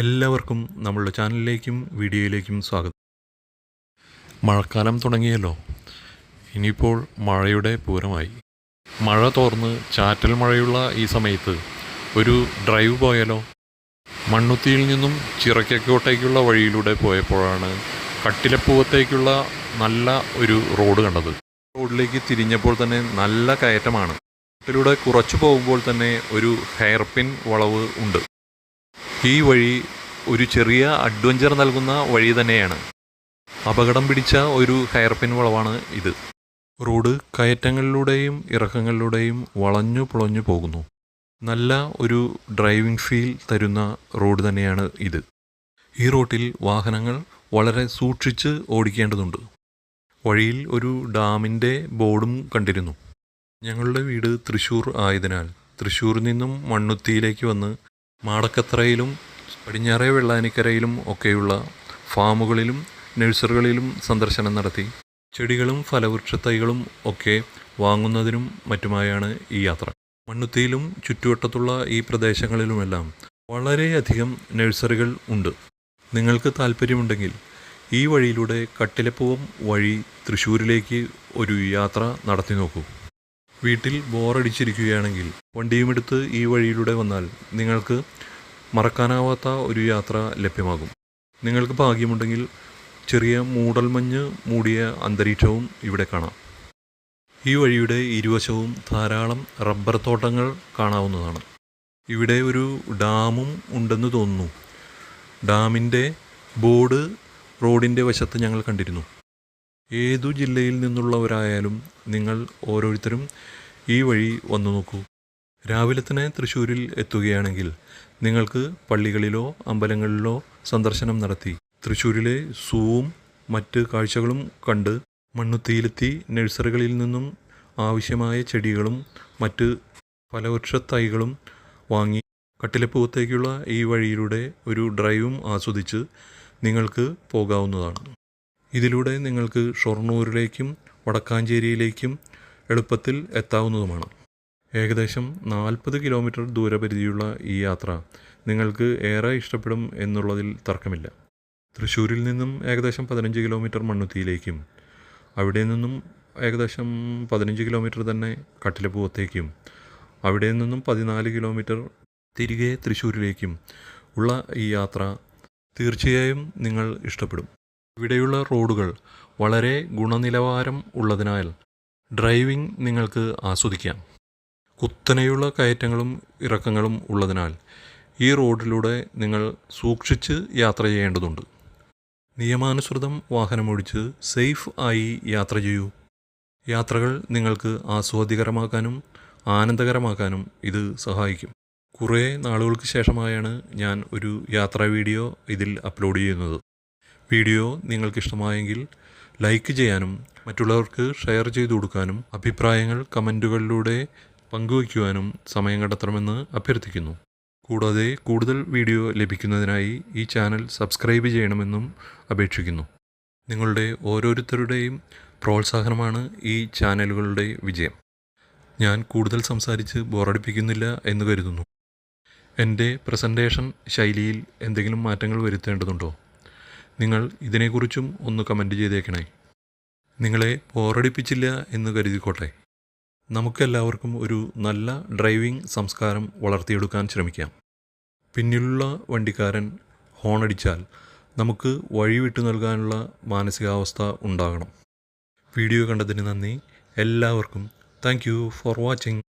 എല്ലാവർക്കും നമ്മളുടെ ചാനലിലേക്കും വീഡിയോയിലേക്കും സ്വാഗതം. മഴക്കാലം തുടങ്ങിയല്ലോ. ഇനിയിപ്പോൾ മഴയുടെ പൂരമായി. മഴ തോർന്ന് ചാറ്റൽ മഴയുള്ള ഈ സമയത്ത് ഒരു ഡ്രൈവ് പോയാലോ? മണ്ണുത്തിയിൽ നിന്നും ചിറക്കക്കോട്ടേക്കുള്ള വഴിയിലൂടെ പോയപ്പോഴാണ് കട്ടിലപ്പൂവത്തേക്കുള്ള നല്ല ഒരു റോഡ് കണ്ടത്. റോഡിലേക്ക് തിരിഞ്ഞപ്പോൾ തന്നെ നല്ല കയറ്റമാണ്. ഇതിലൂടെ കുറച്ചു പോകുമ്പോൾ തന്നെ ഒരു ഹെയർപിൻ വളവ് ഉണ്ട്. ഈ വഴി ഒരു ചെറിയ അഡ്വഞ്ചർ നൽകുന്ന വഴി തന്നെയാണ്. അപകടം പിടിച്ച ഒരു ഹയർപിൻ വളവാണ് ഇത്. റോഡ് കയറ്റങ്ങളിലൂടെയും ഇറക്കങ്ങളിലൂടെയും വളഞ്ഞു പുളഞ്ഞു പോകുന്നു. നല്ല ഒരു ഡ്രൈവിംഗ് ഫീൽ തരുന്ന റോഡ് തന്നെയാണ് ഇത്. ഈ റോട്ടിൽ വാഹനങ്ങൾ വളരെ സൂക്ഷിച്ച് ഓടിക്കേണ്ടതുണ്ട്. വഴിയിൽ ഒരു ഡാമിന്റെ ബോർഡും കണ്ടിരുന്നു. ഞങ്ങളുടെ വീട് തൃശ്ശൂർ ആയതിനാൽ തൃശ്ശൂരിൽ നിന്നും മണ്ണുത്തിയിലേക്ക് വന്ന് മാടക്കത്രയിലും പടിഞ്ഞാറേ വെള്ളാനിക്കരയിലും ഒക്കെയുള്ള ഫാമുകളിലും നഴ്സറികളിലും സന്ദർശനം നടത്തി. ചെടികളും ഫലവൃക്ഷത്തൈകളും ഒക്കെ വാങ്ങുന്നതിനും മറ്റുമായാണ് ഈ യാത്ര. മണ്ണുത്തിയിലും ചുറ്റുവട്ടത്തുള്ള ഈ പ്രദേശങ്ങളിലുമെല്ലാം വളരെയധികം നഴ്സറികൾ ഉണ്ട്. നിങ്ങൾക്ക് താല്പര്യമുണ്ടെങ്കിൽ ഈ വഴിയിലൂടെ കട്ടിലപ്പുവം വഴി തൃശ്ശൂരിലേക്ക് ഒരു യാത്ര നടത്തി നോക്കൂ. വീട്ടിൽ ബോറടിച്ചിരിക്കുകയാണെങ്കിൽ വണ്ടിയുമെടുത്ത് ഈ വഴിയിലൂടെ വന്നാൽ നിങ്ങൾക്ക് മറക്കാനാവാത്ത ഒരു യാത്ര ലഭ്യമാകും. നിങ്ങൾക്ക് ഭാഗ്യമുണ്ടെങ്കിൽ ചെറിയ മൂടൽമഞ്ഞ് മൂടിയ അന്തരീക്ഷവും ഇവിടെ കാണാം. ഈ വഴിയുടെ ഇരുവശവും ധാരാളം റബ്ബർ തോട്ടങ്ങൾ കാണാവുന്നതാണ്. ഇവിടെ ഒരു ഡാമും ഉണ്ടെന്ന് തോന്നുന്നു. ഡാമിന്റെ ബോർഡ് റോഡിന്റെ വശത്ത് ഞങ്ങൾ കണ്ടിരുന്നു. ഏതു ജില്ലയിൽ നിന്നുള്ളവരായാലും നിങ്ങൾ ഓരോരുത്തരും ഈ വഴി വന്നു നോക്കൂ. രാവിലെ തന്നെ തൃശ്ശൂരിൽ എത്തുകയാണെങ്കിൽ നിങ്ങൾക്ക് പള്ളികളിലോ അമ്പലങ്ങളിലോ സന്ദർശനം നടത്തി. തൃശ്ശൂരിലെ സൂവും മറ്റ് കാഴ്ചകളും കണ്ട് മണ്ണുത്തിയിലെത്തി നഴ്സറികളിൽ നിന്നും ആവശ്യമായ ചെടികളും മറ്റ് ഫലവൃക്ഷ തൈകളും വാങ്ങി കട്ടിലപ്പുവത്തേക്കുള്ള ഈ വഴിയിലൂടെ ഒരു ഡ്രൈവും ആസ്വദിച്ച് നിങ്ങൾക്ക് പോകാവുന്നതാണ്. ഇതിലൂടെ നിങ്ങൾക്ക് ഷൊർണൂരിലേക്കും വടക്കാഞ്ചേരിയിലേക്കും എളുപ്പത്തിൽ എത്താവുന്നതുമാണ്. ഏകദേശം നാൽപ്പത് കിലോമീറ്റർ ദൂരപരിധിയുള്ള ഈ യാത്ര നിങ്ങൾക്ക് ഏറെ ഇഷ്ടപ്പെടും എന്നുള്ളതിൽ തർക്കമില്ല. തൃശ്ശൂരിൽ നിന്നും ഏകദേശം പതിനഞ്ച് കിലോമീറ്റർ മണ്ണുത്തിയിലേക്കും അവിടെ നിന്നും ഏകദേശം പതിനഞ്ച് കിലോമീറ്റർ തന്നെ കട്ടിലപ്പൂവത്തേക്കും അവിടെ നിന്നും പതിനാല് കിലോമീറ്റർ തിരികെ തൃശ്ശൂരിലേക്കും ഉള്ള ഈ യാത്ര തീർച്ചയായും നിങ്ങൾ ഇഷ്ടപ്പെടും. ഇവിടെയുള്ള റോഡുകൾ വളരെ ഗുണനിലവാരം ഉള്ളതിനാൽ ഡ്രൈവിംഗ് നിങ്ങൾക്ക് ആസ്വദിക്കാം. കുത്തനെയുള്ള കയറ്റങ്ങളും ഇറക്കങ്ങളും ഉള്ളതിനാൽ ഈ റോഡിലൂടെ നിങ്ങൾ സൂക്ഷിച്ച് യാത്ര ചെയ്യേണ്ടതുണ്ട്. നിയമാനുസൃതം വാഹനമോടിച്ച് സേഫ് ആയി യാത്ര ചെയ്യൂ. യാത്രകൾ നിങ്ങൾക്ക് ആസ്വാദികരമാക്കാനും ആനന്ദകരമാക്കാനും ഇത് സഹായിക്കും. കുറേ നാളുകൾക്ക് ശേഷമായാണ് ഞാൻ ഒരു യാത്രാ വീഡിയോ ഇതിൽ അപ്ലോഡ് ചെയ്യുന്നത്. വീഡിയോ നിങ്ങൾക്കിഷ്ടമായെങ്കിൽ ലൈക്ക് ചെയ്യാനും മറ്റുള്ളവർക്ക് ഷെയർ ചെയ്തു കൊടുക്കാനും അഭിപ്രായങ്ങൾ കമന്റുകളിലൂടെ പങ്കുവയ്ക്കുവാനും സമയം കണ്ടെത്തണമെന്ന് അഭ്യർത്ഥിക്കുന്നു. കൂടാതെ കൂടുതൽ വീഡിയോ ലഭിക്കുന്നതിനായി ഈ ചാനൽ സബ്സ്ക്രൈബ് ചെയ്യണമെന്നും അപേക്ഷിക്കുന്നു. നിങ്ങളുടെ ഓരോരുത്തരുടെയും പ്രോത്സാഹനമാണ് ഈ ചാനലുകളുടെ വിജയം. ഞാൻ കൂടുതൽ സംസാരിച്ച് ബോറടിപ്പിക്കുന്നില്ല എന്ന് കരുതുന്നു. എന്റെ പ്രസന്റേഷൻ ശൈലിയിൽ എന്തെങ്കിലും മാറ്റങ്ങൾ വരുത്തേണ്ടതുണ്ടോ? നിങ്ങൾ ഇതിനെക്കുറിച്ചും ഒന്ന് കമന്റ് ചെയ്തേക്കണേ. നിങ്ങളെ ബോറടിപ്പിച്ചില്ല എന്ന് കരുതിക്കോട്ടെ. നമുക്കെല്ലാവർക്കും ഒരു നല്ല ഡ്രൈവിംഗ് സംസ്കാരം വളർത്തിയെടുക്കാൻ ശ്രമിക്കാം. പിന്നിലുള്ള വണ്ടിക്കാരൻ ഹോണടിച്ചാൽ നമുക്ക് വഴി വിട്ടു നൽകാനുള്ള മാനസികാവസ്ഥ ഉണ്ടാകണം. വീഡിയോ കണ്ടതിന് നന്ദി. എല്ലാവർക്കും താങ്ക് ഫോർ വാച്ചിങ്.